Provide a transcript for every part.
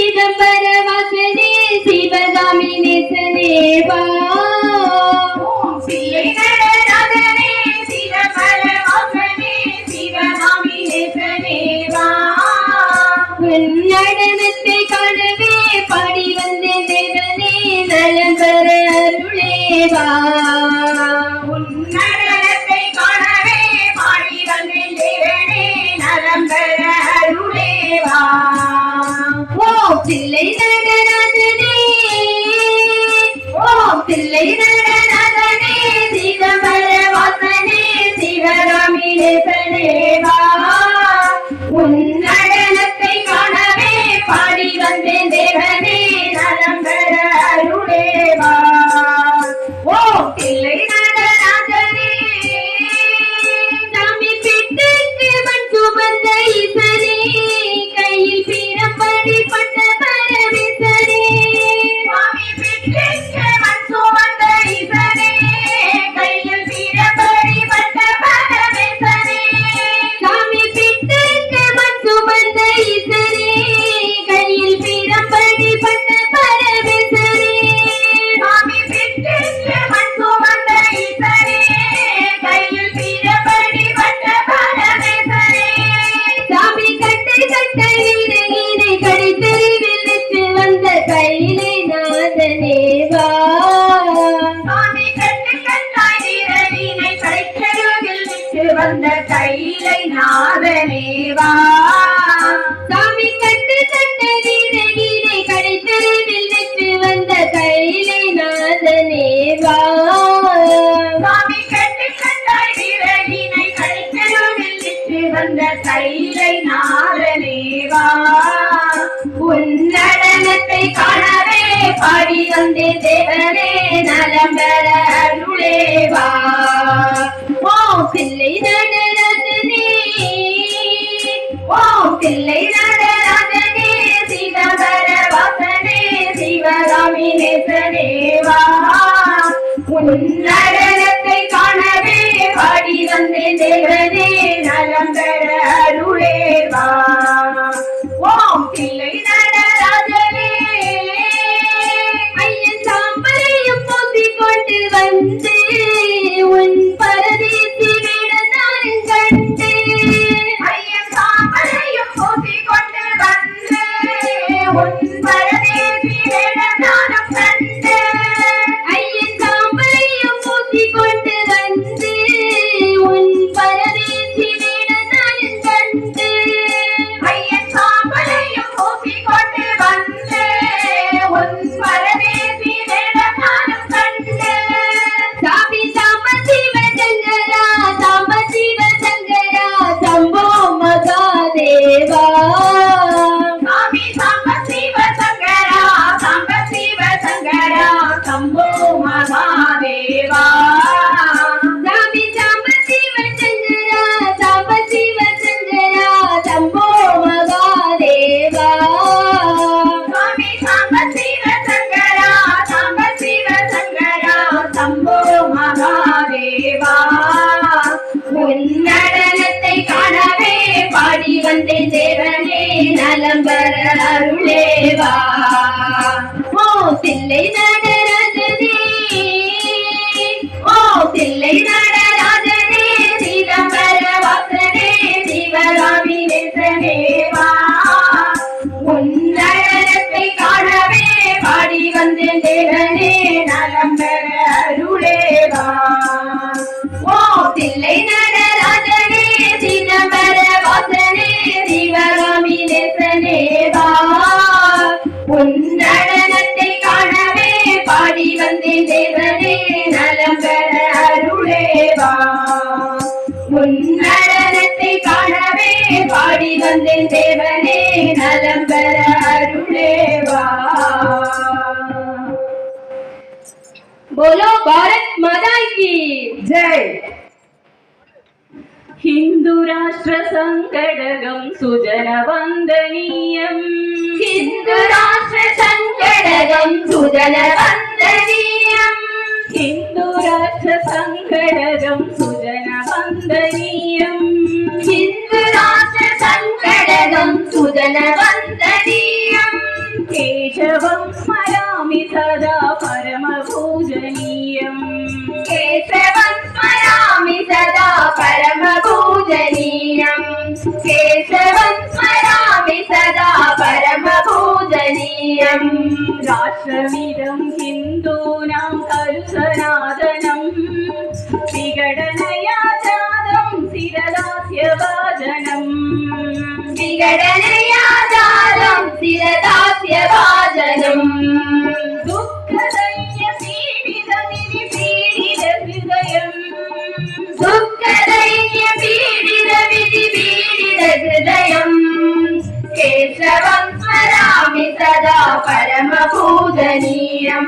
சிதம்பர வாசனே சிவகாமி நேசனே வா நடனத்தை காணவே பாடி வந்த தேவனே நலம் பெற அருளேவா? mình lý đó நடனத்தை காணவே பாடி வந்தேன் தேவனே நலம் பெற அருளேவா बोलो भारत माता की जय ഹിന്ദു രാഷ്ട്ര സങ്കടകം സുജന വന്ദനീയം. ഹിന്ദു രാഷ്ട്ര സങ്കടകം സുജന വന്ദനീയം. ഹിന്ദുരാഷ്ട്രസങ്കടകം സുജനവന്ദനീയം. ഹിന്ദുരാഷ്ട്രസങ്കടകം സുജനവന്ദനീയം. കേശവം സ്മരാമി സദാ പരമപൂജനീയം. കേശവം സ്മരാമി സദാ പരമപൂജനീയം. കേശവം സ്മരാമി സദാ പരമപൂജനീയം. രാഷ്ട്രമിതം ഹിന്ദു கடலே സദാ പരമഭൂതനീയം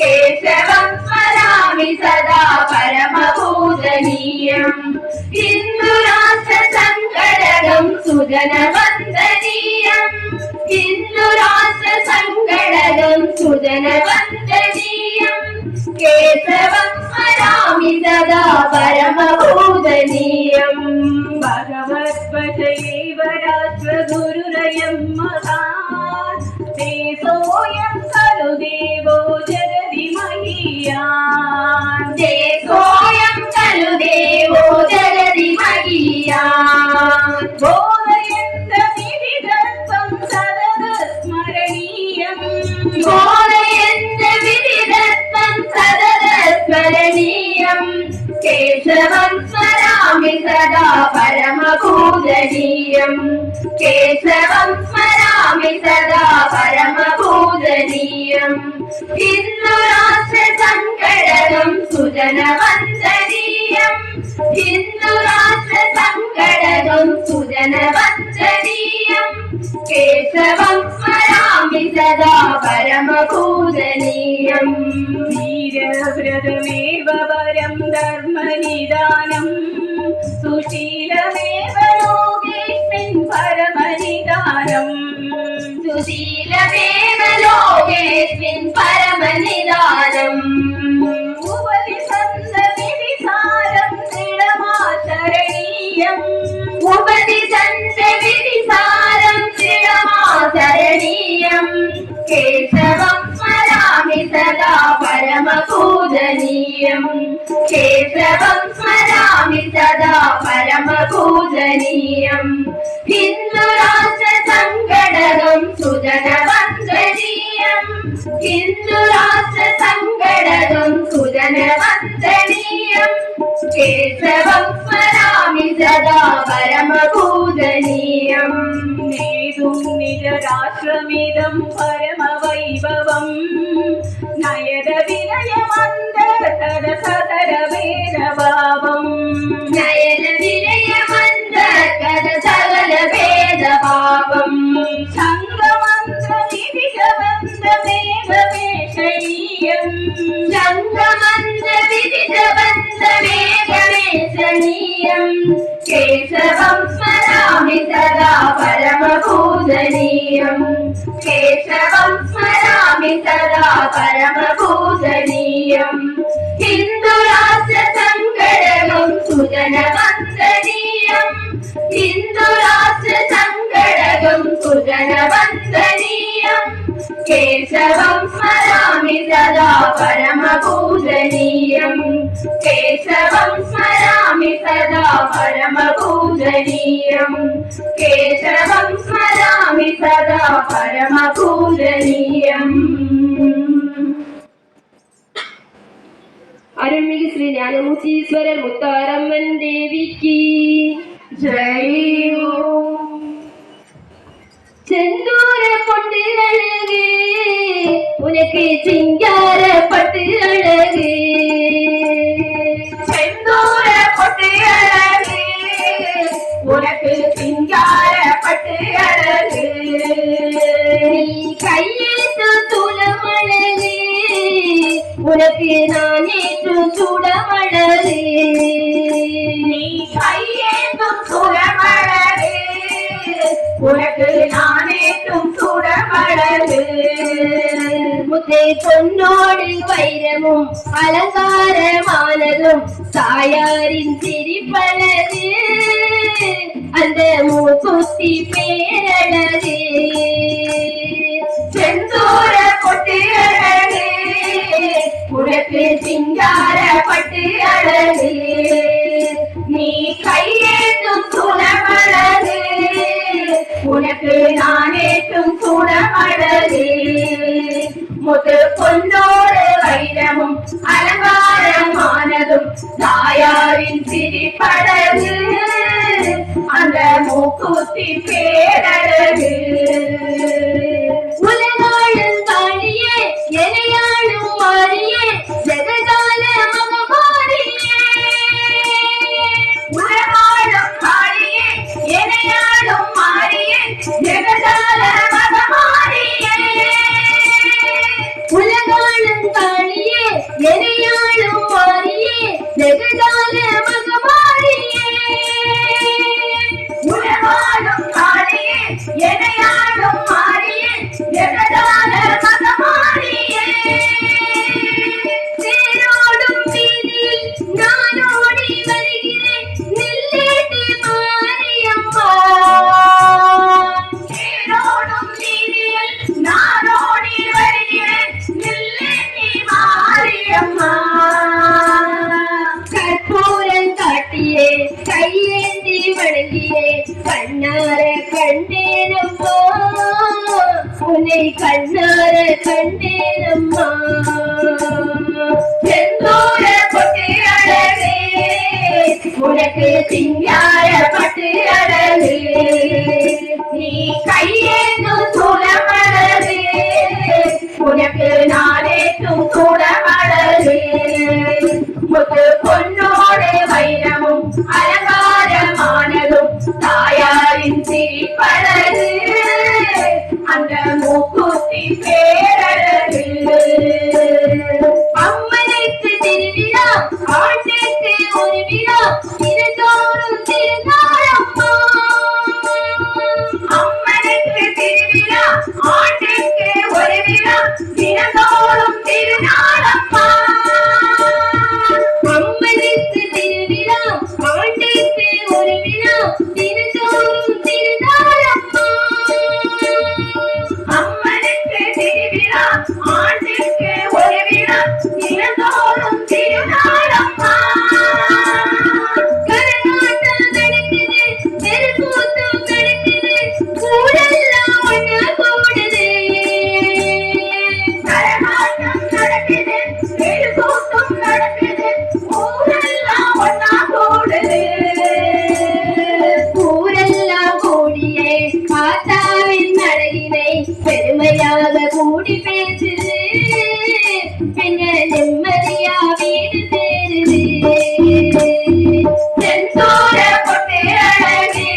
കേശവം സ്മരാമി സദാ പരമഭൂതനീയം ഹിന്ദുരാഷ്ട്ര സങ്കടകം സുജനവന്ദനീയം. ഹിന്ദുരാഷ്ട്ര സങ്കടകം സുജനവന്ദനീയം. കേശവം സ്മരാമി സദാ പരമഭൂതനീയം ഭഗവത്പശൈവ രാഷ്ട്രഗുരുരയം സദാ പരമഭൂതനീയം കേശവം സ്മരാമി സദാ പരമഭൂതനീയം ഹിന്ദു രാഷ്ട്ര സംഘടനം സുജനവന്തനീയം ഹിന്ദു രാഷ്ട്ര കേശവം സ്മരാമി സദാ പരമഭൂതനീയം വീരവ്രതമേവ ധർമ്മനിദാനം. സുശീലമേവലോകേസ്മിൻ പരമനിദാനം. സുശീലമേവലോകേസ്മിൻ പരമനിദാനം. പരമപൂജനീയം. ക്ഷേത്രവം സ്മരാമി സദാ പരമപൂജനീയം. ഹിന്ദുരാഷ്ട്ര സംഘടകം സുജനവന്ദനീയം. ഹിന്ദുരാഷ്ട്ര സംഘടകം സുജനവന്ദനീയം. ക്ഷേത്രവം സ്മരാമി സദാ പരമപൂജനീയം. നേതും നിജരാശ്രമിതം പരമ ഹിന്ദുരാഷ്ട്ര സങ്കടകം സങ്കടകം സുജനവന്ദനീയം. കേശവം സ്മരാമി സദാ പരമപൂജനീയം കേശവം സ്മരാമി സദാ പരമപൂജനീയം. കേശവം സ്മരാമി സദാ പരമപൂജനീയം. അരുമിക ശ്രീ ജ്ഞാനമൂർത്തീശ്വരൻ മുത്താരമ്മൻ ദേവിക്ക്. ജയോ செந்தூர பொட்டு அழகு உனக்கு சிங்கார பட்டு அழகு பொன்னோடு வைரமும் அலங்காரமானதும் தாயாரின் சிரிப்பழகு. அந்த மூக்குத்தி பேரழகு. செந்தூர பொட்டு அழகு உனக்கு சிங்கார பட்டு அழகு நீ கையேற்றும் துணமழகு. உனக்கு நானேற்றும் துணமழகு. முது பொன்னோடு வைரமும் அலங்காரமானதும் தாயாரின் சிரிப்படகு அந்த மூக்குத்தி பேரழகு உனக்கு சிங்கார பட்டு அழகு நீ கையேந்தும் சூழமழகு உனக்கு நாடேற்றும் சூழமழகு முத்து பொன்னோடு வைரமும் அலங்காரமானதும் தாயாரின் சிரிப்பழகு அந்த மூக்குத்தி பேர் பெருமையாக கூடி பேசுது. பின்ன நிம்மதியா வீடு தேருது செந்தூர பொட்டு அழகு.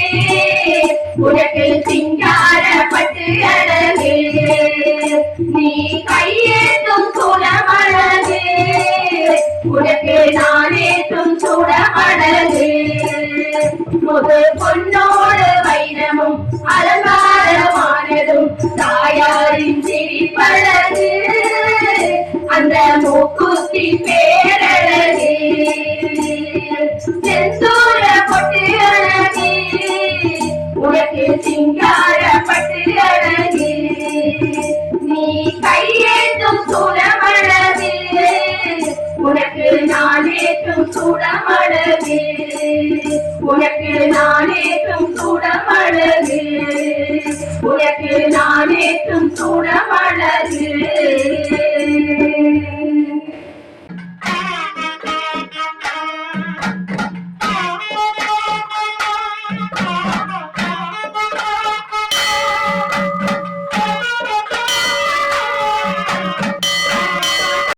உனக்கு சிங்கார பட்டு அழகு. நீ உனக்கு முது பொன்னோடு வைரமும் அலங்கா தாயாரின் சிரிப்பழகு அந்த மூக்குத்தி பேரழகு. செந்தூர பொட்டு அழகு. உனக்கு சிங்கார பட்டு அழகு. நீ கையேற்றும் சுடமழகு உனக்கு நானேற்றும் சுடமழகு உனக்கு நானேற்றும் சுடமழகு உலகில் நான் ஏற்றும் சுடமலரு